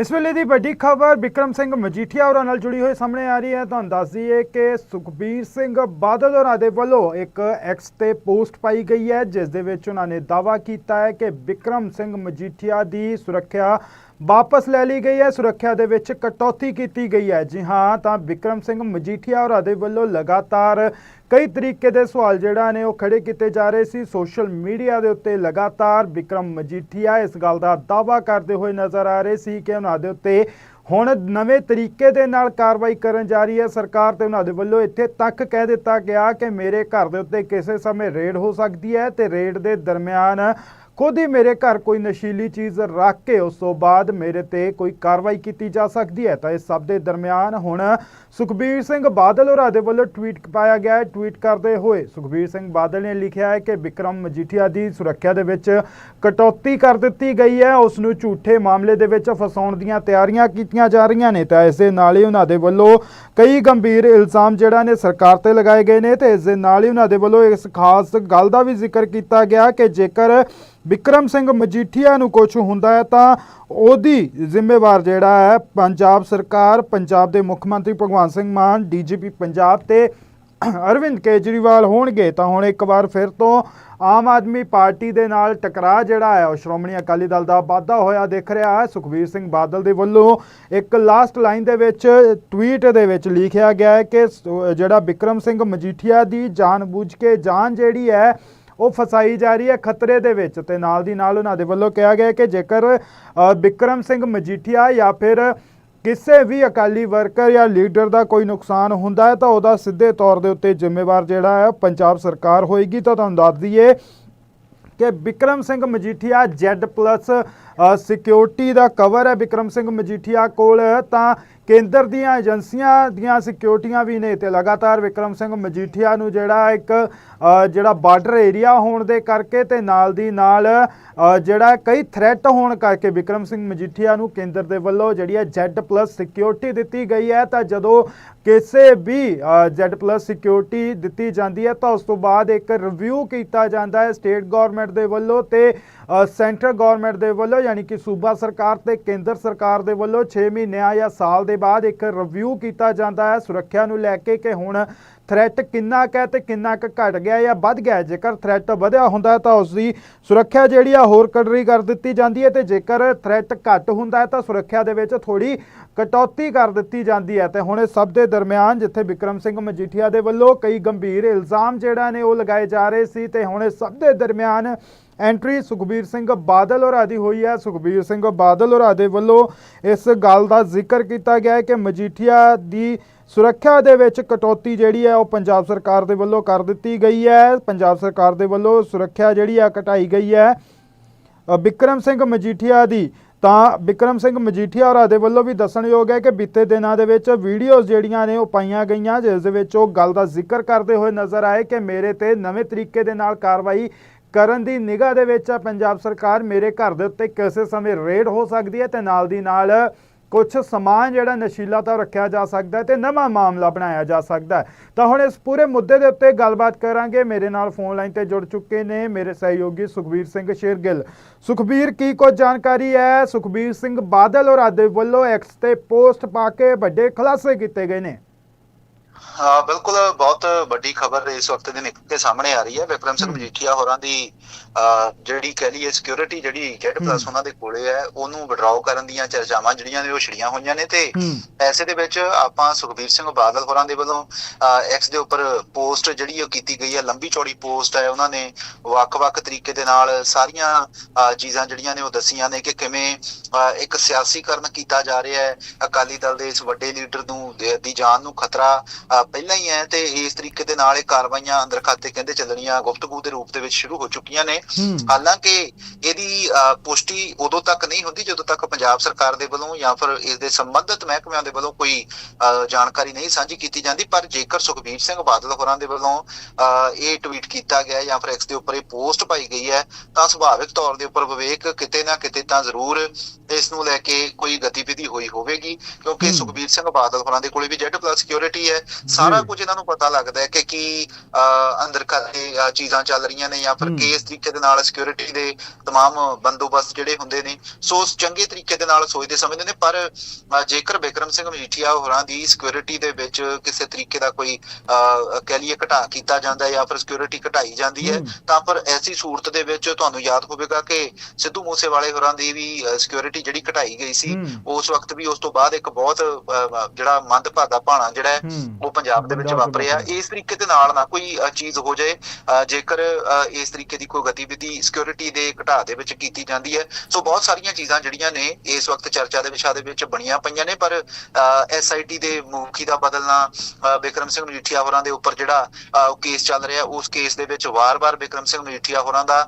ਇਸ ਵੇਲੇ ਦੀ ਵੱਡੀ ਖਬਰ ਵਿਕਰਮ ਸਿੰਘ ਮਜੀਠੀਆ ਹੋਰਾਂ ਨਾਲ ਜੁੜੀ ਹੋਈ ਸਾਹਮਣੇ ਆ ਰਹੀ ਹੈ। ਤੁਹਾਨੂੰ ਦੱਸ ਦਈਏ ਕਿ ਸੁਖਬੀਰ ਸਿੰਘ ਬਾਦਲ ਹੋਰਾਂ ਦੇ ਵੱਲੋਂ ਇੱਕ ਐਕਸ ਤੇ ਪੋਸਟ ਪਾਈ ਗਈ ਹੈ, ਜਿਸ ਦੇ ਵਿੱਚ ਉਹਨਾਂ ਨੇ ਦਾਅਵਾ ਕੀਤਾ ਹੈ ਕਿ ਵਿਕਰਮ ਸਿੰਘ ਮਜੀਠੀਆ ਦੀ ਸੁਰੱਖਿਆ ਵਾਪਸ ਲੈ ਲਈ ਗਈ ਹੈ। ਸੁਰੱਖਿਆ ਦੇ ਵਿੱਚ ਕਟੌਤੀ ਕੀਤੀ ਗਈ ਹੈ। ਜੀ ਹਾਂ, ਤਾਂ ਵਿਕਰਮ ਸਿੰਘ ਮਜੀਠੀਆ ਹੋਰਾਂ ਦੇ ਵੱਲੋਂ ਲਗਾਤਾਰ ਕਈ ਤਰੀਕੇ ਦੇ ਸਵਾਲ ਜਿਹੜਾ ਨੇ ਉਹ ਖੜੇ ਕੀਤੇ ਜਾ ਰਹੇ ਸੀ। ਸੋਸ਼ਲ ਮੀਡੀਆ ਦੇ ਉੱਤੇ ਲਗਾਤਾਰ ਵਿਕਰਮ ਮਜੀਠੀਆ ਇਸ ਗੱਲ ਦਾ ਦਾਅਵਾ ਕਰਦੇ ਹੋਏ ਨਜ਼ਰ ਆ ਰਹੇ ਸੀ ਕਿ ਉਹਨਾਂ ਦੇ ਉੱਤੇ ਹੁਣ ਨਵੇਂ ਤਰੀਕੇ ਦੇ ਨਾਲ ਕਾਰਵਾਈ ਕਰਨ ਜਾ ਰਹੀ ਹੈ। ਸਰਕਾਰ ਤੇ ਉਹਨਾਂ ਦੇ ਵੱਲੋਂ ਇੱਥੇ ਤੱਕ ਕਹਿ ਦਿੱਤਾ ਗਿਆ ਕਿ ਮੇਰੇ ਘਰ ਦੇ ਉੱਤੇ ਕਿਸੇ ਸਮੇਂ ਰੇਡ ਹੋ ਸਕਦੀ ਹੈ ਤੇ ਰੇਡ ਦੇ ਦਰਮਿਆਨ ਖੁਦ ਹੀ ਮੇਰੇ ਘਰ ਕੋਈ ਨਸ਼ੀਲੀ ਚੀਜ਼ ਰੱਖ ਕੇ ਉਸ ਤੋਂ ਬਾਅਦ ਮੇਰੇ ਤੇ ਕੋਈ ਕਾਰਵਾਈ ਕੀਤੀ ਜਾ ਸਕਦੀ ਹੈ, ਤਾਂ ਇਸ ਸਭ ਦੇ ਦਰਮਿਆਨ ਹੁਣ ਸੁਖਬੀਰ ਸਿੰਘ ਬਾਦਲ ਹੋਰਾਂ ਦੇ ਵੱਲੋਂ ਟਵੀਟ ਪਾਇਆ ਗਿਆ ਹੈ। ਟਵੀਟ ਕਰਦੇ ਹੋਏ ਸੁਖਬੀਰ ਸਿੰਘ ਬਾਦਲ ਨੇ ਲਿਖਿਆ ਹੈ ਕਿ ਵਿਕਰਮ ਮਜੀਠੀਆ ਦੀ ਸੁਰੱਖਿਆ ਦੇ ਵਿੱਚ ਕਟੌਤੀ ਕਰ ਦਿੱਤੀ ਗਈ ਹੈ। ਉਸ ਨੂੰ ਝੂਠੇ ਮਾਮਲੇ ਦੇ ਵਿੱਚ ਫਸਾਉਣ ਦੀਆਂ ਤਿਆਰੀਆਂ ਕੀਤੀਆਂ ਜਾ ਰਹੀਆਂ ਨੇ, ਤਾਂ ਇਸ ਦੇ ਨਾਲ ਹੀ ਉਹਨਾਂ ਦੇ ਵੱਲੋਂ ਕਈ ਗੰਭੀਰ ਇਲਜ਼ਾਮ ਜਿਹੜਾ ਨੇ ਸਰਕਾਰ ਤੇ ਲਗਾਏ ਗਏ ਨੇ, ਤੇ ਇਸ ਦੇ ਨਾਲ ਹੀ ਉਹਨਾਂ ਦੇ ਵੱਲੋਂ ਇਸ ਖਾਸ ਗੱਲ ਦਾ ਵੀ ਜ਼ਿਕਰ ਕੀਤਾ ਗਿਆ ਕਿ ਜੇਕਰ ਵਿਕਰਮ ਸਿੰਘ ਮਜੀਠੀਆ ਨੂੰ ਕੁਝ ਹੁੰਦਾ ਹੈ ਤਾਂ ਉਹਦੀ ਜ਼ਿੰਮੇਵਾਰ ਜਿਹੜਾ ਹੈ ਪੰਜਾਬ ਸਰਕਾਰ, ਪੰਜਾਬ ਦੇ ਮੁੱਖ ਮੰਤਰੀ ਭਗਵੰਤ ਸਿੰਘ ਮਾਨ, ਡੀਜੀਪੀ ਪੰਜਾਬ ਤੇ ਅਰਵਿੰਦ ਕੇਜਰੀਵਾਲ ਹੋਣਗੇ। ਤਾਂ ਹੁਣ ਇੱਕ ਵਾਰ ਫਿਰ ਤੋਂ ਆਮ ਆਦਮੀ ਪਾਰਟੀ ਦੇ ਨਾਲ ਟਕਰਾਅ ਜਿਹੜਾ ਹੈ, ਉਹ ਸ਼੍ਰੋਮਣੀ ਅਕਾਲੀ ਦਲ ਦਾ ਵਾਧਾ ਹੋਇਆ ਦਿਖ ਰਿਹਾ ਹੈ। ਸੁਖਬੀਰ ਸਿੰਘ ਬਾਦਲ ਦੇ ਵੱਲੋਂ ਇੱਕ ਲਾਸਟ ਲਾਈਨ ਦੇ ਵਿੱਚ ਟਵੀਟ ਦੇ ਵਿੱਚ ਲਿਖਿਆ ਗਿਆ ਹੈ ਕਿ ਜਿਹੜਾ ਵਿਕਰਮ ਸਿੰਘ ਮਜੀਠੀਆ ਦੀ ਜਾਣਬੁੱਝ ਕੇ ਜਾਨ ਜਿਹੜੀ ਹੈ ਉਹ ਫਸਾਈ ਜਾ ਰਹੀ ਹੈ ਖਤਰੇ ਦੇ ਵਿੱਚ ਤੇ ਨਾਲ ਦੀ ਨਾਲ ਉਹਨਾਂ ਦੇ ਵੱਲੋਂ ਕਿਹਾ ਗਿਆ ਕਿ ਜੇਕਰ ਬਿਕਰਮ ਸਿੰਘ ਮਜੀਠੀਆ ਜਾਂ ਫਿਰ ਕਿਸੇ ਵੀ ਅਕਾਲੀ ਵਰਕਰ ਜਾਂ ਲੀਡਰ ਦਾ ਕੋਈ ਨੁਕਸਾਨ ਹੁੰਦਾ ਹੈ ਤਾਂ ਉਹਦਾ ਸਿੱਧੇ ਤੌਰ ਦੇ ਉੱਤੇ ਜ਼ਿੰਮੇਵਾਰ ਜਿਹੜਾ ਹੈ ਪੰਜਾਬ ਸਰਕਾਰ ਹੋਏਗੀ। ਤਾਂ ਤੁਹਾਨੂੰ ਦੱਸ ਦਈਏ ਕਿ ਵਿਕਰਮ ਸਿੰਘ ਮਜੀਠੀਆ Z+ ਸਿਕਿਉਰਿਟੀ ਦਾ ਕਵਰ ਹੈ ਵਿਕਰਮ ਸਿੰਘ ਮਜੀਠੀਆ ਕੋਲ, ਤਾਂ ਕੇਂਦਰ ਦੀਆਂ ਏਜੰਸੀਆਂ ਦੀਆਂ ਸਿਕਿਉਰਿਟੀਆਂ ਵੀ ਨੇ ਤੇ ਲਗਾਤਾਰ। ਵਿਕਰਮ ਸਿੰਘ ਮਜੀਠੀਆ ਨੂੰ ਜਿਹੜਾ ਇੱਕ ਜਿਹੜਾ ਬਾਰਡਰ ਏਰੀਆ ਹੋਣ ਦੇ ਕਰਕੇ ਤੇ ਨਾਲ ਦੀ ਨਾਲ ਜਿਹੜਾ ਕਈ ਥ੍ਰੈਟ ਹੋਣ ਕਰਕੇ ਵਿਕਰਮ ਸਿੰਘ ਮਜੀਠੀਆ ਨੂੰ ਕੇਂਦਰ ਦੇ ਵੱਲੋਂ ਜਿਹੜੀ ਹੈ Z+ ਸਿਕਿਉਰਿਟੀ ਦਿੱਤੀ ਗਈ ਹੈ। ਤਾਂ ਜਦੋਂ ਕਿਸੇ ਵੀ Z+ ਸਿਕਿਉਰਿਟੀ ਦਿੱਤੀ ਜਾਂਦੀ ਹੈ, ਤਾਂ ਉਸ ਤੋਂ ਬਾਅਦ ਇੱਕ ਰਿਵਿਊ ਕੀਤਾ ਜਾਂਦਾ ਹੈ ਸਟੇਟ ਗਵਰਨਮੈਂਟ ਦੇ ਵੱਲੋਂ ਤੇ ਸੈਂਟਰ ਗਵਰਨਮੈਂਟ ਦੇ ਵੱਲੋਂ ਯਾਨੀ ਕਿ ਸੂਬਾ ਸਰਕਾਰ ਤੇ ਕੇਂਦਰ ਸਰਕਾਰ ਦੇ ਵੱਲੋਂ 6 ਮਹੀਨਿਆਂ ਜਾਂ ਸਾਲ ਦੇ ਬਾਅਦ ਇੱਕ ਰਿਵਿਊ ਕੀਤਾ ਜਾਂਦਾ ਹੈ ਸੁਰੱਖਿਆ ਨੂੰ ਲੈ ਕੇ ਕਿ ਹੁਣ ਥ੍ਰੈਟ ਕਿੰਨਾ ਕੁ ਹੈ ਤੇ ਕਿੰਨਾ ਕੁ ਘਟ ਗਿਆ ਜਾਂ ਵੱਧ ਗਿਆ ਜੇਕਰ ਥ੍ਰੈਟ ਵਧਿਆ ਹੁੰਦਾ ਤਾਂ ਉਸ ਦੀ ਸੁਰੱਖਿਆ ਜਿਹੜੀ ਆ ਹੋਰ ਕੜਰੀ ਕਰ ਦਿੱਤੀ ਜਾਂਦੀ ਹੈ ਤੇ ਜੇਕਰ ਥ੍ਰੈਟ ਘੱਟ ਹੁੰਦਾ ਤਾਂ ਸੁਰੱਖਿਆ ਦੇ ਵਿੱਚ ਥੋੜੀ ਕਟੌਤੀ ਕਰ ਦਿੱਤੀ ਜਾਂਦੀ ਹੈ। ਤੇ ਹੁਣ ਇਹ ਸਭ ਦੇ ਦਰਮਿਆਨ ਜਿੱਥੇ ਵਿਕਰਮ ਸਿੰਘ ਮਜੀਠੀਆ ਦੇ ਵੱਲੋਂ ਕਈ ਗੰਭੀਰ ਇਲਜ਼ਾਮ ਜਿਹੜਾ ਨੇ ਉਹ ਲਗਾਏ ਜਾ ਰਹੇ ਸੀ ਤੇ ਹੁਣ ਇਹ ਸਭ ਦੇ ਦਰਮਿਆਨ ਐਂਟਰੀ ਸੁਖਬੀਰ ਸਿੰਘ ਬਾਦਲ ਹੋਰਾਂ ਦੀ ਹੋਈ ਹੈ। ਸੁਖਬੀਰ ਸਿੰਘ ਬਾਦਲ ਹੋਰਾਂ ਦੇ ਵੱਲੋਂ ਇਸ ਗੱਲ ਦਾ ਜ਼ਿਕਰ ਕੀਤਾ ਗਿਆ ਹੈ ਕਿ ਮਜੀਠੀਆ ਦੀ ਸੁਰੱਖਿਆ ਦੇ ਵਿੱਚ ਕਟੌਤੀ ਜਿਹੜੀ ਹੈ ਉਹ ਪੰਜਾਬ ਸਰਕਾਰ ਦੇ ਵੱਲੋਂ ਕਰ ਦਿੱਤੀ ਗਈ ਹੈ। ਪੰਜਾਬ ਸਰਕਾਰ ਦੇ ਵੱਲੋਂ ਸੁਰੱਖਿਆ ਜਿਹੜੀ ਆ ਘਟਾਈ ਗਈ ਹੈ। ਬਿਕਰਮ ਸਿੰਘ ਮਜੀਠੀਆ ਦੀ ਤਾਂ ਬਿਕਰਮ ਸਿੰਘ ਮਜੀਠੀਆ ਹੋਰਾਂ ਦੇ ਵੱਲੋਂ ਵੀ ਦੱਸਣਯੋਗ ਹੈ ਕਿ ਬੀਤੇ ਦਿਨਾਂ ਦੇ ਵਿੱਚ ਵੀਡੀਓਜ਼ ਜਿਹੜੀਆਂ ਨੇ ਉਹ ਪਾਈਆਂ ਗਈਆਂ, ਜਿਸ ਦੇ ਵਿੱਚ ਉਹ ਗੱਲ ਦਾ ਜ਼ਿਕਰ ਕਰਦੇ ਹੋਏ ਨਜ਼ਰ ਆਏ ਕਿ ਮੇਰੇ ਤੇ ਨਵੇਂ ਤਰੀਕੇ ਦੇ ਨਾਲ ਕਾਰਵਾਈ ਕਰਨ ਦੀ ਨਿਗਾਹ ਦੇ ਵਿੱਚ ਆ, ਪੰਜਾਬ ਸਰਕਾਰ ਮੇਰੇ ਘਰ ਦੇ ਉੱਤੇ ਕਿਸੇ ਸਮੇਂ ਰੇਡ ਹੋ ਸਕਦੀ ਹੈ ਤੇ ਨਾਲ ਦੀ ਨਾਲ ਕੁਝ ਸਮਾਨ ਜਿਹੜਾ ਨਸ਼ੀਲਾ ਤਾਂ ਰੱਖਿਆ ਜਾ ਸਕਦਾ ਹੈ ਤੇ ਨਵਾਂ ਮਾਮਲਾ ਬਣਾਇਆ ਜਾ ਸਕਦਾ ਤਾਂ ਹੁਣ ਇਸ ਪੂਰੇ ਮੁੱਦੇ ਦੇ ਉੱਤੇ ਗੱਲਬਾਤ ਕਰਾਂਗੇ। ਮੇਰੇ ਨਾਲ ਫੋਨ ਲਾਈਨ ਤੇ ਜੁੜ ਚੁੱਕੇ ਨੇ ਮੇਰੇ ਸਹਿਯੋਗੀ ਸੁਖਬੀਰ ਸਿੰਘ ਸ਼ੇਰਗਿੱਲ। ਸੁਖਬੀਰ, ਕੀ ਕੁਝ ਜਾਣਕਾਰੀ ਹੈ? ਸੁਖਬੀਰ ਸਿੰਘ ਬਾਦਲ ਔਰ ਆਦੇ ਵੱਲੋਂ ਐਕਸ ਤੇ ਪੋਸਟ ਪਾ ਕੇ ਵੱਡੇ ਖੁਲਾਸੇ ਕੀਤੇ ਗਏ ਨੇ। ਹਾਂ ਬਿਲਕੁਲ ਬਹੁਤ ਵੱਡੀ ਖਬਰ ਇਸ ਵਕਤ ਦੀ ਨਿਕਲ ਕੇ ਸਾਹਮਣੇ ਆ ਰਹੀ ਹੈ ਵਿਕਰਮ ਸਿੰਘ। ਮਜੀਠੀਆ ਹੋਰਾਂ ਦੀ ਜਿਹੜੀ ਕਹਿ ਲਈਏ ਸਿਕਿਉਰਿਟੀ ਜਿਹੜੀ Z+ ਹਮ। ਉਹਨਾਂ ਦੇ ਕੋਲੇ ਹੈ ਉਹਨੂੰ ਵਿਡਰਾਓ ਕਰਨ ਦੀਆਂ ਚਰਚਾਵਾਂ ਜਿਹੜੀਆਂ ਨੇ ਉਹ ਛੜੀਆਂ ਹੋਈਆਂ ਨੇ ਤੇ ਐਸੇ ਦੇ ਵਿੱਚ ਆਪਾਂ ਸੁਖਬੀਰ ਸਿੰਘ ਬਾਦਲ ਹੋਰਾਂ ਦੇ ਵੱਲੋਂ ਐਕਸ ਦੇ ਉੱਪਰ ਪੋਸਟ ਜਿਹੜੀ ਉਹ ਕੀਤੀ ਗਈ ਹੈ ਲੰਬੀ ਚੌੜੀ ਪੋਸਟ ਹੈ ਉਹਨਾਂ ਨੇ ਵੱਖ-ਵੱਖ ਤਰੀਕੇ ਦੇ ਨਾਲ ਸਾਰੀਆਂ ਚੀਜ਼ਾਂ ਜਿਹੜੀਆਂ ਨੇ ਉਹ ਦੱਸੀਆਂ ਨੇ ਕਿ ਕਿਵੇਂ ਇੱਕ ਸਿਆਸੀਕਰਨ ਕੀਤਾ ਜਾ ਰਿਹਾ ਹੈ ਅਕਾਲੀ ਦਲ ਦੇ ਇਸ ਵੱਡੇ ਲੀਡਰ ਨੂੰ ਦੇ- ਜਾਨ ਨੂੰ ਖਤਰਾ ਪਹਿਲਾਂ ਹੀ ਹੈ ਤੇ ਇਸ ਤਰੀਕੇ ਦੇ ਨਾਲ ਇਹ ਕਾਰਵਾਈਆਂ ਅੰਦਰ ਖਾਤੇ ਕਹਿੰਦੇ ਚੱਲਣੀਆਂ ਗੁਫ਼ਤਗੂ ਦੇ ਰੂਪ ਦੇ ਵਿੱਚ ਸ਼ੁਰੂ ਹੋ ਚੁੱਕੀਆਂ ਨੇ। ਹਾਲਾਂਕਿ ਇਹਦੀ ਪੁਸ਼ਟੀ ਉਦੋਂ ਤੱਕ ਨਹੀਂ ਹੁੰਦੀ ਜਦੋਂ ਤੱਕ ਪੰਜਾਬ ਸਰਕਾਰ ਦੇ ਵੱਲੋਂ ਜਾਂ ਫਿਰ ਇਸ ਦੇ ਸੰਬੰਧਿਤ ਮਹਿਕਮਿਆਂ ਦੇ ਵੱਲੋਂ ਕੋਈ ਜਾਣਕਾਰੀ ਨਹੀਂ ਸਾਂਝੀ ਕੀਤੀ ਜਾਂਦੀ। ਪਰ ਜੇਕਰ ਸੁਖਬੀਰ ਸਿੰਘ ਬਾਦਲ ਹੋਰਾਂ ਦੇ ਵੱਲੋਂ ਇਹ ਟਵੀਟ ਕੀਤਾ ਗਿਆ ਜਾਂ ਫਿਰ ਐਕਸ ਦੇ ਉੱਪਰ ਇਹ ਪੋਸਟ ਪਾਈ ਗਈ ਹੈ ਤਾਂ ਸੁਭਾਵਿਕ ਤੌਰ ਦੇ ਉੱਪਰ ਵਿਵੇਕ ਕਿਤੇ ਨਾ ਕਿਤੇ ਤਾਂ ਜ਼ਰੂਰ ਇਸ ਨੂੰ ਲੈ ਕੇ ਕੋਈ ਗਤੀਵਿਧੀ ਹੋਈ ਹੋਵੇਗੀ। ਕਿਉਂਕਿ। ਸੁਖਬੀਰ ਸਿੰਘ ਬਾਦਲ ਹੋਰਾਂ ਦੇ ਕੋਲੇ ਵੀ Z+ ਸਿਕਿਉਰਿਟੀ ਹੈ। ਸਾਰਾ ਜੀ। ਕੁਝ ਇਹਨਾਂ ਨੂੰ ਪਤਾ ਲੱਗਦਾ ਹੈ ਕਿ ਕੀ ਅਹ, ਅੰਦਰ ਖਾਤੇ ਅਹ, ਚੀਜ਼ਾਂ ਚੱਲ ਰਹੀਆਂ ਨੇ ਜਾਂ ਫਿਰ ਹਮ। ਕੇਸ ਤਰੀਕੇ ਦੇ ਨਾਲ ਸਿਕਿਉਰਿਟੀ ਦੇ तमाम ਬੰਦੋਬਸਤ ਜਿਹੜੇ ਹੁੰਦੇ ਨੇ ਸੋ ਉਸ ਚੰਗੇ ਤਰੀਕੇ ਦੇ ਨਾਲ ਸੋਚਦੇ ਸਮਝਦੇ ਨੇ ਪਰ ਅ, ਜੇਕਰ ਬਿਕਰਮ ਸਿੰਘ ਮਜੀਠੀਆ ਹੋਰਾਂ ਦੀ ਸਿਕਿਉਰਿਟੀ ਦੇ ਵਿੱਚ ਕਿਸੇ ਤਰੀਕੇ ਦਾ ਕੋਈ ਅ, ਕਹਿ ਲਈਏ ਘਟਾ ਕੀਤਾ ਜਾਂਦਾ ਹੈ ਜਾਂ ਫਿਰ ਸਿਕਿਉਰਿਟੀ ਘਟਾਈ ਜਾਂਦੀ ਹੈ ਹਮ। ਤਾਂ ਪਰ ਐਸੀ ਸੂਰਤ ਦੇ ਵਿੱਚ ਤੁਹਾਨੂੰ ਯਾਦ ਹੋਵੇਗਾ ਕਿ ਸਿੱਧੂ ਮੂਸੇਵਾਲੇ ਹੋਰਾਂ ਦੀ ਵੀ ਸਿਕਿਉਰਿਟੀ ਜਿਹੜੀ ਘਟਾਈ ਗਈ ਸੀ ਹਮ। ਉਸ ਵਕਤ ਵੀ ਉਸ ਤੋਂ ਬਾਅਦ ਇੱਕ ਬਹੁਤ ਅ, ਜਿਹੜਾ ਮੰਦਭਾਗਾ ਭਾਣਾ ਜਿਹੜਾ ਹੈ ਹਮ। ਉਹ ਪੰਜਾਬ ਦੇ ਵਿੱਚ ਵਾਪਰਿਆ ਵਾਪਰਿਆ। ਇਸ ਤਰੀਕੇ ਦੇ ਨਾਲ ਨਾ ਕੋਈ ਚੀਜ਼ ਹੋ ਜਾਏ ਜੇਕਰ ਇਸ ਤਰੀਕੇ ਦੀ ਕੋਈ ਗਤੀਵਿਧੀ ਸਿਕਿਉਰਿਟੀ ਦੇ ਘਟਾ ਦੇ ਵਿੱਚ ਕੀਤੀ ਜਾਂਦੀ ਹੈ ਸੋ ਬਹੁਤ ਸਾਰੀਆਂ ਚੀਜ਼ਾਂ ਜਿਹੜੀਆਂ ਨੇ ਇਸ ਵਕਤ ਚਰਚਾ ਦੇ ਵਿਸ਼ਾ ਦੇ ਵਿੱਚ ਬਣੀਆਂ ਪਈਆਂ ਨੇ ਪਰ ਐਸਆਈਟੀ ਦੇ ਮੁਖੀ ਦਾ ਬਦਲਣਾ ਅ, ਬਿਕਰਮ ਸਿੰਘ ਮਜੀਠੀਆ ਹੋਰਾਂ ਦੇ ਉੱਪਰ ਜਿਹੜਾ ਕੇਸ ਚੱਲ ਰਿਹਾ ਉਸ ਕੇਸ ਦੇ ਵਿੱਚ ਵਾਰ-ਵਾਰ ਬਿਕਰਮ ਸਿੰਘ ਮਜੀਠੀਆ ਹੋਰਾਂ ਦਾ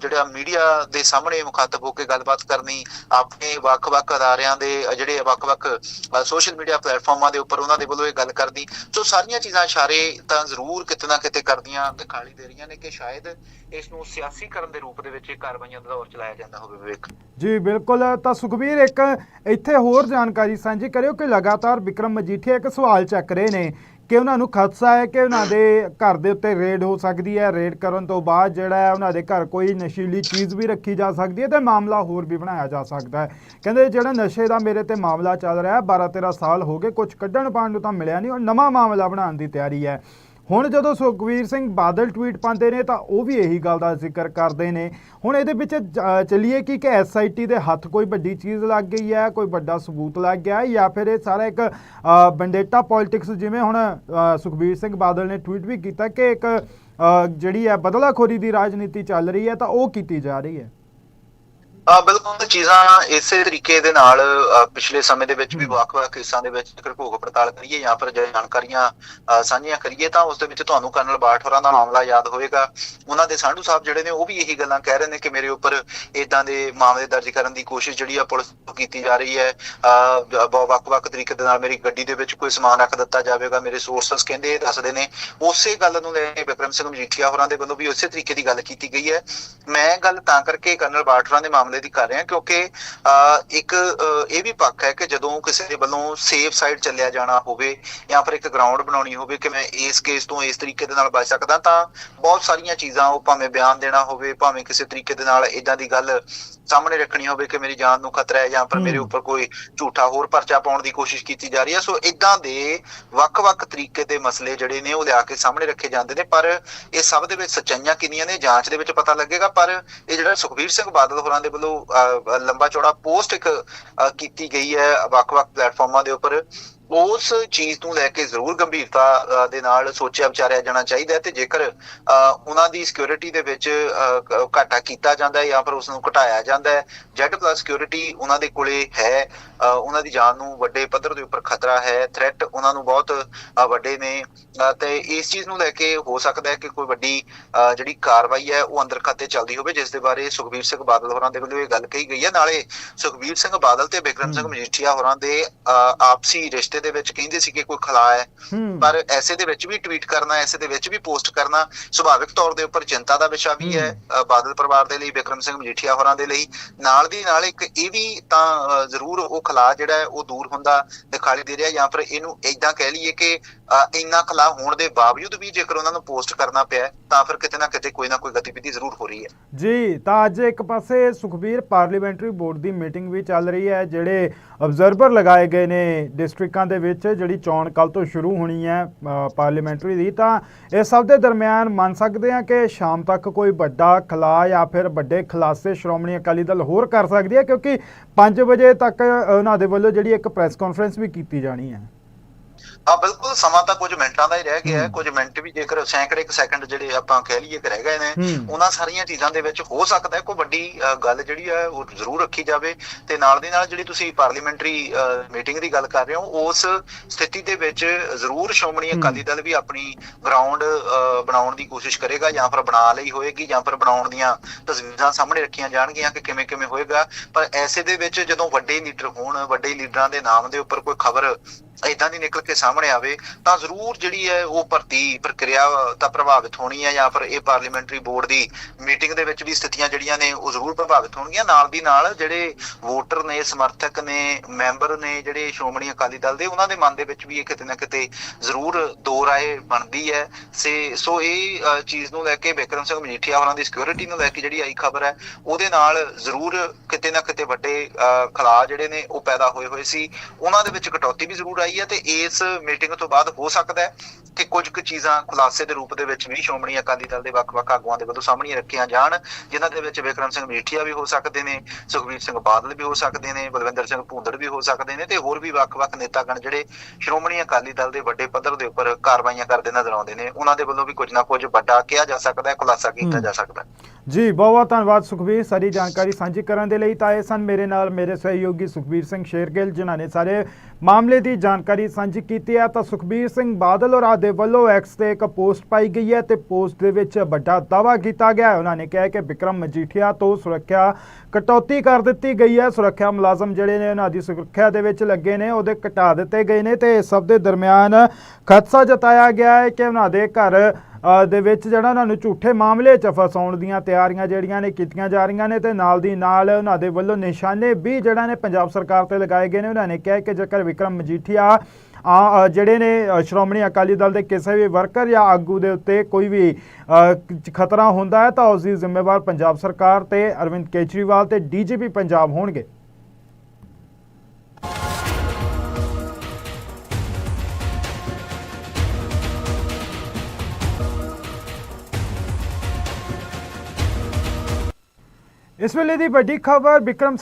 ਜਿਹੜਾ ਮੀਡੀਆ ਦੇ ਸਾਹਮਣੇ ਮੁਖਾਤਬ ਹੋ ਕੇ ਗੱਲਬਾਤ ਕਰਨੀ ਆਪਣੇ ਵੱਖ-ਵੱਖ ਅਦਾਰਿਆਂ ਦੇ ਜਿਹੜੇ ਵੱਖ-ਵੱਖ ਸੋਸ਼ਲ ਮੀਡੀਆ ਪਲੇਟਫਾਰਮਾਂ ਦੇ ਉੱਪਰ ਉਹਨਾਂ ਦੇ ਵੱਲੋਂ ਇਹ ਗੱਲ ਕਰਦੀ ਸੋ ਸਾਰੀਆਂ ਚੀਜ਼ਾਂ ਇਸ਼ਾਰੇ ਤਾਂ ਜ਼ਰੂਰ ਕਿਤੇ ਨਾ ਕਿਤੇ ਕਰਦੀਆਂ ਦਿਖਾਈ ਦੇ ਰਹੀਆਂ ਨੇ ਕਿ ਸ਼ਾਇਦ ਇਸ ਨੂੰ ਸਿਆਸੀ ਕਰਨ ਦੇ ਰੂਪ ਦੇ ਵਿੱਚ ਇਹ ਕਾਰਵਾਈਆਂ ਦਾ ਦੌਰ ਚਲਾਇਆ ਜਾਂਦਾ ਹੋਵੇ ਵਿਵੇਕ। ਜੀ, ਬਿਲਕੁਲ। ਤਾਂ ਸੁਖਬੀਰ, ਇੱਕ ਇੱਥੇ ਹੋਰ ਜਾਣਕਾਰੀ ਸਾਂਝੀ ਕਰਿਓ ਕਿ ਲਗਾਤਾਰ ਵਿਕਰਮ ਮਜੀਠੀਆ ਇੱਕ ਸਵਾਲ ਚੱਕ ਰਹੇ ਨੇ ਕਿ ਉਹਨਾਂ ਨੂੰ ਖਦਸ਼ਾ ਹੈ ਕਿ ਉਹਨਾਂ ਦੇ ਘਰ ਦੇ ਉੱਤੇ ਰੇਡ ਹੋ ਸਕਦੀ ਹੈ। ਰੇਡ ਕਰਨ ਤੋਂ ਬਾਅਦ ਜਿਹੜਾ ਹੈ ਉਹਨਾਂ ਦੇ ਘਰ ਕੋਈ ਨਸ਼ੀਲੀ ਚੀਜ਼ ਵੀ ਰੱਖੀ ਜਾ ਸਕਦੀ ਹੈ ਤੇ ਮਾਮਲਾ ਹੋਰ ਵੀ ਬਣਾਇਆ ਜਾ ਸਕਦਾ ਹੈ। ਕਹਿੰਦੇ ਜਿਹੜਾ ਨਸ਼ੇ ਦਾ ਮੇਰੇ ਤੇ ਮਾਮਲਾ ਚੱਲ ਰਿਹਾ 12 13 ਸਾਲ ਹੋ ਗਏ ਕੁਝ ਕੱਢਣ ਪਾਣ ਨੂੰ ਤਾਂ ਮਿਲਿਆ ਨਹੀਂ ਔਰ ਨਵਾਂ ਮਾਮਲਾ ਬਣਾਉਣ ਦੀ ਤਿਆਰੀ ਹੈ। ਹੁਣ ਜਦੋਂ ਸੁਖਵੀਰ ਸਿੰਘ ਬਾਦਲ ਟਵੀਟ ਪਾਉਂਦੇ ਨੇ ਤਾਂ ਉਹ ਵੀ ਇਹੀ ਗੱਲ ਦਾ ਜ਼ਿਕਰ ਕਰਦੇ ਨੇ। ਹੁਣ ਇਹਦੇ ਵਿੱਚ ਜ- ਚੱਲੀਏ ਕਿ ਕਿ ਐਸਆਈਟੀ ਦੇ ਹੱਥ ਕੋਈ ਵੱਡੀ ਚੀਜ਼ ਲੱਗ ਗਈ ਹੈ ਕੋਈ ਵੱਡਾ ਸਬੂਤ ਲੱਗ ਗਿਆ ਹੈ ਜਾਂ ਫਿਰ ਇਹ ਸਾਰਾ ਇੱਕ ਬੰਡੇਟਾ ਪੋਲਿਟਿਕਸ ਜਿਵੇਂ ਹੁਣ ਅ, ਸੁਖਬੀਰ ਸਿੰਘ ਬਾਦਲ ਨੇ ਟਵੀਟ ਵੀ ਕੀਤਾ ਕਿ ਇੱਕ ਜਿਹੜੀ ਹੈ ਬਦਲਾਖੋਰੀ ਦੀ ਰਾਜਨੀਤੀ ਚੱਲ ਰਹੀ ਹੈ ਤਾਂ ਉਹ ਕੀਤੀ ਜਾ ਰਹੀ ਹੈ। ਆ ਬਿਲਕੁਲ ਚੀਜ਼ਾਂ ਇਸੇ ਤਰੀਕੇ ਦੇ ਨਾਲ ਪਿਛਲੇ ਸਮੇਂ ਦੇ ਵਿੱਚ ਵੀ। ਵੱਖ-ਵੱਖ ਕੇਸਾਂ ਦੇ ਵਿੱਚ ਜੇਕਰ ਭੋਗ ਪੜਤਾਲ ਕਰੀਏ ਜਾਂ ਫਿਰ ਜਾਣਕਾਰੀਆਂ ਸਾਂਝੀਆਂ ਕਰੀਏ ਤਾਂ ਉਸ ਦੇ ਵਿੱਚ ਤੁਹਾਨੂੰ ਕਰਨਲ ਬਾਠ ਹੋਰਾਂ ਦਾ ਮਾਮਲਾ ਯਾਦ ਹੋਵੇਗਾ। ਉਹਨਾਂ ਦੇ ਸਾਂਢੂ ਸਾਹਿਬ ਜਿਹੜੇ ਨੇ ਉਹ ਵੀ ਇਹੀ ਗੱਲਾਂ ਕਹਿ ਰਹੇ ਨੇ ਕਿ ਮੇਰੇ ਉੱਪਰ ਇਦਾਂ ਦੇ ਮਾਮਲੇ ਦਰਜ ਕਰਨ ਦੀ ਕੋਸ਼ਿਸ਼ ਜਿਹੜੀ ਆ ਪੁਲਿਸ ਤੋਂ ਕੀਤੀ ਜਾ ਰਹੀ ਹੈ। ਵੱਖ-ਵੱਖ ਤਰੀਕੇ ਦੇ ਨਾਲ ਮੇਰੀ ਗੱਡੀ ਦੇ ਵਿੱਚ ਕੋਈ ਸਮਾਨ ਰੱਖ ਦਿੱਤਾ ਜਾਵੇਗਾ ਮੇਰੇ ਸੋਰਸਸ ਕਹਿੰਦੇ ਇਹ ਦੱਸਦੇ ਨੇ। ਉਸੇ ਗੱਲ ਨੂੰ ਲੈ ਕੇ ਵਿਕਰਮ ਸਿੰਘ ਮਜੀਠੀਆ ਹੋਰਾਂ ਦੇ ਵੱਲੋਂ ਵੀ ਉਸੇ ਤਰੀਕੇ ਦੀ ਗੱਲ ਕੀਤੀ ਗਈ ਹੈ। ਮੈਂ ਗੱਲ ਤਾਂ ਕਰਕੇ ਕਰਨਲ ਬਾਠ ਹੋਰਾਂ ਦੇ ਮਾਮਲੇ ਦੀ ਕਰ ਰਿਹਾ ਕਿਉਂਕਿ ਅ, ਇੱਕ ਇਹ ਵੀ ਪੱਖ ਹੈ ਕਿ ਜਦੋਂ ਕਿਸੇ ਦੇ ਵੱਲੋਂ ਸੇਫ ਸਾਈਡ ਚੱਲਿਆ ਜਾਣਾ ਹੋਵੇ ਜਾਂ ਫਿਰ ਇੱਕ ਗਰਾਊਂਡ ਬਣਾਉਣੀ ਹੋਵੇ ਕਿ ਮੈਂ ਇਸ ਕੇਸ ਤੋਂ ਇਸ ਤਰੀਕੇ ਦੇ ਨਾਲ ਬਚ ਸਕਦਾ ਤਾਂ ਬਹੁਤ ਸਾਰੀਆਂ ਚੀਜ਼ਾਂ ਉਹ ਭਾਵੇਂ ਬਿਆਨ ਦੇਣਾ ਹੋਵੇ ਭਾਵੇਂ ਕਿਸੇ ਤਰੀਕੇ ਦੇ ਨਾਲ ਇਦਾਂ ਦੀ ਗੱਲ ਸਾਹਮਣੇ ਰੱਖਣੀ ਹੋਵੇ ਕਿ ਮੇਰੀ ਜਾਨ ਨੂੰ ਖਤਰਾ ਹੈ ਜਾਂ ਫਿਰ ਮੇਰੇ। ਉੱਪਰ ਕੋਈ ਝੂਠਾ ਹੋਰ ਪਰਚਾ ਪਾਉਣ ਦੀ ਕੋਸ਼ਿਸ਼ ਕੀਤੀ ਜਾ ਰਹੀ ਹੈ ਸੋ ਇਦਾਂ ਦੇ ਵੱਖ-ਵੱਖ ਤਰੀਕੇ ਦੇ ਮਸਲੇ ਜਿਹੜੇ ਨੇ ਉਹ ਲਿਆ ਕੇ ਸਾਹਮਣੇ ਰੱਖੇ ਜਾਂਦੇ ਨੇ ਪਰ ਇਹ ਸਭ ਦੇ ਵਿੱਚ ਸੱਚਾਈਆਂ ਕਿੰਨੀਆਂ ਨੇ ਜਾਂਚ ਦੇ ਵਿੱਚ ਪਤਾ ਲੱਗੇਗਾ ਪਰ ਇਹ ਜਿਹੜਾ ਸੁਖਬੀਰ ਸਿੰਘ ਬਾਦਲ ਹੋਰਾਂ ਦੇ ਵੱਲੋਂ ਅਹ, ਲੰਬਾ ਚੌੜਾ ਪੋਸਟ ਇੱਕ ਕੀਤੀ ਗਈ ਹੈ ਵੱਖ-ਵੱਖ ਪਲੇਟਫਾਰਮਾਂ ਦੇ ਉੱਪਰ। ਉਸ ਚੀਜ਼ ਨੂੰ ਲੈ ਕੇ ਜ਼ਰੂਰ ਗੰਭੀਰਤਾ ਦੇ ਨਾਲ ਸੋਚਿਆ ਵਿਚਾਰਿਆ ਜਾਣਾ ਚਾਹੀਦਾ ਹੈ ਤੇ ਜੇਕਰ ਉਹਨਾਂ ਦੀ ਸਿਕਿਉਰਿਟੀ ਦੇ ਵਿੱਚ ਘਾਟਾ ਕੀਤਾ ਜਾਂਦਾ ਹੈ ਜਾਂ ਫਿਰ ਉਸ ਨੂੰ ਘਟਾਇਆ ਜਾਂਦਾ ਹੈ ਜੈਡ ਪਲੱਸ ਸਿਕਿਉਰਿਟੀ ਉਹਨਾਂ ਦੇ ਕੋਲੇ ਹੈ ਉਹਨਾਂ ਦੀ ਜਾਨ ਨੂੰ ਵੱਡੇ ਪੱਧਰ ਦੇ ਉੱਪਰ ਖਤਰਾ ਹੈ ਥ੍ਰੈਟ ਉਹਨਾਂ ਨੂੰ ਬਹੁਤ ਵੱਡੇ ਨੇ ਤੇ ਇਸ ਚੀਜ਼ ਨੂੰ ਲੈ ਕੇ ਹੋ ਸਕਦਾ ਹੈ ਕਿ ਕੋਈ ਵੱਡੀ ਜਿਹੜੀ ਕਾਰਵਾਈ ਹੈ ਉਹ ਅੰਦਰ ਖਾਤੇ ਚੱਲਦੀ ਹੋਵੇ ਜਿਸ ਦੇ ਬਾਰੇ ਸੁਖਬੀਰ ਸਿੰਘ ਬਾਦਲ ਹੋਰਾਂ ਦੇ ਵੱਲੋਂ ਇਹ ਗੱਲ ਕਹੀ ਗਈ ਹੈ ਨਾਲੇ ਸੁਖਬੀਰ ਸਿੰਘ ਬਾਦਲ ਤੇ ਬਿਕਰਮ ਸਿੰਘ। ਮਜੀਠੀਆ ਹੋਰਾਂ ਦੇ ਆਪਸੀ ਰਿਸ਼ਤੇ ਦੇ ਵਿੱਚ ਕਹਿੰਦੇ ਸੀ ਕਿ ਕੋਈ ਖਲਾ ਹੈ ਪਰ ਐਸੇ ਦੇ ਵਿੱਚ ਵੀ ਟਵੀਟ ਕਰਨਾ ਐਸੇ ਦੇ ਵਿੱਚ ਵੀ ਪੋਸਟ ਕਰਨਾ ਸੁਭਾਵਿਕ ਤੌਰ ਦੇ ਉੱਪਰ ਚਿੰਤਾ ਦਾ ਵਿਸ਼ਾ ਵੀ ਹੈ ਬਾਦਲ ਪਰਿਵਾਰ ਦੇ ਲਈ ਬਿਕਰਮ ਸਿੰਘ ਮਜੀਠੀਆ ਹੋਰਾਂ ਦੇ ਲਈ। ਨਾਲ ਦੀ ਨਾਲ ਇੱਕ ਇਹ ਵੀ ਤਾਂ ਜ਼ਰੂਰ ਉਹ ਖਲਾ ਜਿਹੜਾ ਹੈ ਉਹ ਦੂਰ ਹੁੰਦਾ ਦਿਖਾਈ ਦੇ ਰਿਹਾ ਜਾਂ ਫਿਰ ਇਹਨੂੰ ਇਦਾਂ ਕਹਿ ਲਈਏ ਕਿ ਇੰਨਾ ਖਲਾ ਹੋਣ ਦੇ ਬਾਵਜੂਦ ਵੀ ਜੇਕਰ ਉਹਨਾਂ ਨੂੰ ਪੋਸਟ ਕਰਨਾ ਪਿਆ ਤਾਂ ਫਿਰ ਕਿਤੇ ਨਾ ਕਿਤੇ ਕੋਈ ਨਾ ਕੋਈ ਗਤੀਵਿਧੀ ਜ਼ਰੂਰ ਹੋ ਰਹੀ ਹੈ। ਜੀ ਤਾਂ ਅੱਜ ਇੱਕ ਪਾਸੇ ਸੁਖਬੀਰ ਪਾਰਲੀਮੈਂਟਰੀ ਬੋਰਡ ਦੀ ਮੀਟਿੰਗ ਵੀ ਚੱਲ ਰਹੀ ਹੈ ਜਿਹੜੇ ਅਬਜ਼ਰਵਰ ਲਗਾਏ ਗਏ ਨੇ ਡਿਸਟ੍ਰਿਕਟਾਂ ਦੇ ਵਿੱਚ ਜਿਹੜੀ ਚੋਣ ਕੱਲ ਤੋਂ ਸ਼ੁਰੂ ਹੋਣੀ ਹੈ ਪਾਰਲੀਮੈਂਟਰੀ ਦੀ, ਤਾਂ ਇਸ ਸਭ ਦੇ ਦਰਮਿਆਨ ਮੰਨ ਸਕਦੇ ਹਾਂ ਕਿ ਸ਼ਾਮ ਤੱਕ ਕੋਈ ਵੱਡਾ ਖਲਾ ਜਾਂ ਫਿਰ ਵੱਡੇ ਖੁਲਾਸੇ ਸ਼੍ਰੋਮਣੀ ਅਕਾਲੀ ਦਲ ਹੋਰ ਕਰ ਸਕਦੀ ਹੈ, ਕਿਉਂਕਿ 5 ਵਜੇ ਤੱਕ ਉਹਨਾਂ ਦੇ ਵੱਲੋਂ ਜਿਹੜੀ ਇੱਕ ਪ੍ਰੈਸ ਕਾਨਫਰੰਸ ਵੀ ਕੀਤੀ ਜਾਣੀ ਹੈ। ਹਾਂ ਬਿਲਕੁਲ ਸਮਾਂ ਤਾਂ ਕੁਝ ਮਿੰਟਾਂ ਦਾ ਹੀ ਰਹਿ ਗਿਆ ਹੈ। ਕੁਝ ਮਿੰਟ ਵੀ ਜੇਕਰ ਸੈਂਕੜੇ ਸੈਕਿੰਡ ਜਿਹੜੇ ਆਪਾਂ ਕਹਿ ਲਈਏ ਕਿ ਰਹਿ ਗਏ ਨੇ। ਉਹਨਾਂ ਸਾਰੀਆਂ ਚੀਜ਼ਾਂ ਦੇ ਵਿੱਚ ਹੋ ਸਕਦਾ ਹੈ ਕੋਈ ਵੱਡੀ ਗੱਲ ਜਿਹੜੀ ਹੈ ਉਹ ਜ਼ਰੂਰ ਰੱਖੀ ਜਾਵੇ ਤੇ ਨਾਲ ਦੀ ਨਾਲ ਜਿਹੜੀ ਤੁਸੀਂ ਪਾਰਲੀਮੈਂਟਰੀ ਮੀਟਿੰਗ ਦੀ ਗੱਲ ਕਰ ਰਹੇ ਹੋ ਉਸ ਸਥਿਤੀ ਦੇ ਵਿੱਚ ਜ਼ਰੂਰ ਸ਼੍ਰੋਮਣੀ ਹਮ। ਅਕਾਲੀ ਦਲ ਵੀ ਆਪਣੀ ਗਰਾਊਂਡ ਬਣਾਉਣ ਦੀ ਕੋਸ਼ਿਸ਼ ਕਰੇਗਾ ਜਾਂ ਫਿਰ ਬਣਾ ਲਈ ਹੋਏਗੀ ਜਾਂ ਫਿਰ ਬਣਾਉਣ ਦੀਆਂ ਤਸਵੀਰਾਂ ਸਾਹਮਣੇ ਰੱਖੀਆਂ ਜਾਣਗੀਆਂ ਕਿ ਕਿਵੇਂ ਕਿਵੇਂ ਹੋਏਗਾ ਪਰ ਐਸੇ ਦੇ ਵਿੱਚ ਜਦੋਂ ਵੱਡੇ ਲੀਡਰ ਹੋਣ ਵੱਡੇ ਲੀਡਰਾਂ ਦੇ ਨਾਮ ਦੇ ਉੱਪਰ ਕੋਈ ਖਬਰ ਇਦਾਂ ਦੀ ਨਿਕਲ ਕੇ ਸਾਹਮਣੇ ਆਵੇ ਤਾਂ ਜ਼ਰੂਰ ਜਿਹੜੀ ਹੈ ਉਹ ਭਰਤੀ ਪ੍ਰਕਿਰਿਆ ਤਾਂ ਪ੍ਰਭਾਵਿਤ ਹੋਣੀ ਹੈ ਜਾਂ ਫਿਰ ਇਹ ਪਾਰਲੀਮੈਂਟਰੀ ਬੋਰਡ ਦੀ ਮੀਟਿੰਗ ਦੇ ਵਿੱਚ ਵੀ ਸਥਿਤੀਆਂ ਜਿਹੜੀਆਂ ਨੇ ਉਹ ਜ਼ਰੂਰ ਪ੍ਰਭਾਵਿਤ ਹੋਣਗੀਆਂ। ਨਾਲ ਦੀ ਨਾਲ ਜਿਹੜੇ ਵੋਟਰ ਨੇ ਸਮਰਥਕ ਨੇ ਮੈਂਬਰ ਨੇ ਜਿਹੜੇ ਸ਼੍ਰੋਮਣੀ ਅਕਾਲੀ ਦਲ ਦੇ ਉਹਨਾਂ ਦੇ ਮਨ ਦੇ ਵਿੱਚ ਵੀ ਇਹ ਕਿਤੇ ਨਾ ਕਿਤੇ ਜ਼ਰੂਰ ਦੋ ਰਾਏ ਬਣਦੀ ਹੈ। ਸੇ ਸੋ ਇਹ ਚੀਜ਼ ਨੂੰ ਲੈ ਕੇ ਬਿਕਰਮ ਸਿੰਘ ਮਜੀਠੀਆ ਹੋਰਾਂ ਦੀ ਸਿਕਿਉਰਿਟੀ ਨੂੰ ਲੈ ਕੇ ਜਿਹੜੀ ਆਈ ਖਬਰ ਹੈ ਉਹਦੇ ਨਾਲ ਜ਼ਰੂਰ ਕਿਤੇ ਨਾ ਕਿਤੇ ਵੱਡੇ ਅ, ਖਲਾਅ ਜਿਹੜੇ ਨੇ ਉਹ ਪੈਦਾ ਹੋਏ ਹੋਏ ਸੀ। ਉਹਨਾਂ ਦੇ ਵਿੱਚ ਕਟੌਤੀ ਵੀ ਜ਼ਰੂਰ ਆਈ ਹੈ ਤੇ ਇਸ ਮੀਟਿੰਗ ਤੋਂ ਬਾਅਦ ਹੋ ਸਕਦਾ ਹੈ ਕਿ ਕੁਝ ਕੁ ਚੀਜ਼ਾਂ ਖੁਲਾਸੇ ਦੇ ਰੂਪ ਦੇ ਵਿੱਚ ਵੀ ਸ਼੍ਰੋਮਣੀ ਅਕਾਲੀ ਦਲ ਦੇ ਵੱਖ-ਵੱਖ ਆਗੂਆਂ ਦੇ ਵੱਲੋਂ ਸਾਹਮਣੇ ਰੱਖੀਆਂ ਜਾਣ ਜਿਨ੍ਹਾਂ ਦੇ ਵਿੱਚ ਵਿਕਰਮ ਸਿੰਘ ਮਜੀਠੀਆ ਵੀ ਹੋ ਸਕਦੇ ਨੇ ਸੁਖਬੀਰ ਸਿੰਘ ਬਾਦਲ ਵੀ ਹੋ ਸਕਦੇ ਨੇ ਬਲਵਿੰਦਰ ਸਿੰਘ ਭੂੰਦੜ ਵੀ ਹੋ ਸਕਦੇ ਨੇ ਤੇ ਹੋਰ ਵੀ ਵੱਖ-ਵੱਖ ਨੇਤਾਗਣ ਜਿਹੜੇ ਸ਼੍ਰੋਮਣੀ ਅਕਾਲੀ ਦਲ ਦੇ ਵੱਡੇ ਪੱਧਰ ਦੇ ਉੱਪਰ ਕਾਰਵਾਈਆਂ ਕਰਦੇ ਨਜ਼ਰ ਆਉਂਦੇ ਨੇ ਉਹਨਾਂ ਦੇ ਵੱਲੋਂ ਵੀ ਕੁਝ ਨਾ ਕੁਝ ਵੱਡਾ ਕਿਹਾ ਜਾ ਸਕਦਾ ਹੈ ਖੁਲਾਸਾ ਕੀਤਾ। ਜਾ ਸਕਦਾ ਹੈ ਜੀ, ਬਹੁਤ ਬਹੁਤ ਧੰਨਵਾਦ ਸੁਖਬੀਰ। ਸਾਰੀ ਜਾਣਕਾਰੀ ਸਾਂਝੀ ਕਰਨ ਦੇ ਲਈ ਤਾਂ ਇਹ ਸਨ ਮੇਰੇ ਨਾਲ ਮੇਰੇ ਸਹਿਯੋਗੀ ਸੁਖਬੀਰ ਸਿੰਘ ਸ਼ੇਰਗਿੱਲ, ਜਿਨ੍ਹਾਂ ਨੇ ਸਾਰੇ ਮਾਮਲੇ ਦੀ ਜਾਣਕਾਰੀ ਸਾਂਝੀ ਕੀਤੀ ਹੈ। ਤਾਂ ਸੁਖਬੀਰ ਸਿੰਘ ਬਾਦਲ ਔਰ ਦੇ ਵੱਲੋਂ ਐਕਸ ਤੇ ਇੱਕ ਪੋਸਟ ਪਾਈ ਗਈ ਹੈ ਤੇ ਪੋਸਟ ਦੇ ਵਿੱਚ ਵੱਡਾ ਦਾਅਵਾ ਕੀਤਾ ਗਿਆ ਹੈ। ਉਹਨਾਂ ਨੇ ਕਿਹਾ ਕਿ ਵਿਕਰਮ ਮਜੀਠੀਆ ਤੋਂ ਸੁਰੱਖਿਆ ਕਟੌਤੀ ਕਰ ਦਿੱਤੀ ਗਈ ਹੈ। ਸੁਰੱਖਿਆ ਮੁਲਾਜ਼ਮ ਜਿਹੜੇ ਨੇ ਉਹਨਾਂ ਦੀ ਸੁਰੱਖਿਆ ਦੇ ਵਿੱਚ ਲੱਗੇ ਨੇ, ਉਹਦੇ ਘਟਾ ਦਿੱਤੇ ਗਏ ਨੇ ਤੇ ਇਸ ਸਭ ਦੇ ਦਰਮਿਆਨ ਖਦਸ਼ਾ ਜਤਾਇਆ ਗਿਆ ਹੈ ਕਿ ਉਹਨਾਂ ਦੇ ਘਰ ਦੇ ਵਿੱਚ ਜਿਹੜਾ ਉਹਨਾਂ ਨੂੰ ਝੂਠੇ ਮਾਮਲੇ 'ਚ ਫਸਾਉਣ ਦੀਆਂ ਤਿਆਰੀਆਂ ਜਿਹੜੀਆਂ ਨੇ ਕੀਤੀਆਂ ਜਾ ਰਹੀਆਂ ਨੇ ਤੇ ਨਾਲ ਦੀ ਨਾਲ ਉਹਨਾਂ ਦੇ ਵੱਲੋਂ ਨਿਸ਼ਾਨੇ ਵੀ ਜਿਹੜਾ ਨੇ ਪੰਜਾਬ ਸਰਕਾਰ ਤੇ ਲਗਾਏ ਗਏ ਨੇ। ਉਹਨਾਂ ਨੇ ਕਿਹਾ ਕਿ ਜੇਕਰ ਵਿਕਰਮ ਮਜੀਠੀਆ ਆ ਜਿਹੜੇ ਨੇ ਸ਼੍ਰੋਮਣੀ ਅਕਾਲੀ ਦਲ ਦੇ ਕਿਸੇ ਵੀ ਵਰਕਰ ਜਾਂ ਆਗੂ ਦੇ ਉੱਤੇ ਕੋਈ ਵੀ ਖਤਰਾ ਹੁੰਦਾ ਹੈ ਤਾਂ ਉਸ ਦੀ ਜ਼ਿੰਮੇਵਾਰ ਪੰਜਾਬ ਸਰਕਾਰ ਤੇ ਅਰਵਿੰਦ ਕੇਜਰੀਵਾਲ ਤੇ ਡੀਜੀਪੀ ਪੰਜਾਬ ਹੋਣਗੇ। ਇਸ ਵੇਲੇ ਦੀ ਵੱਡੀ ਖਬਰ ਬਿਕਰਮ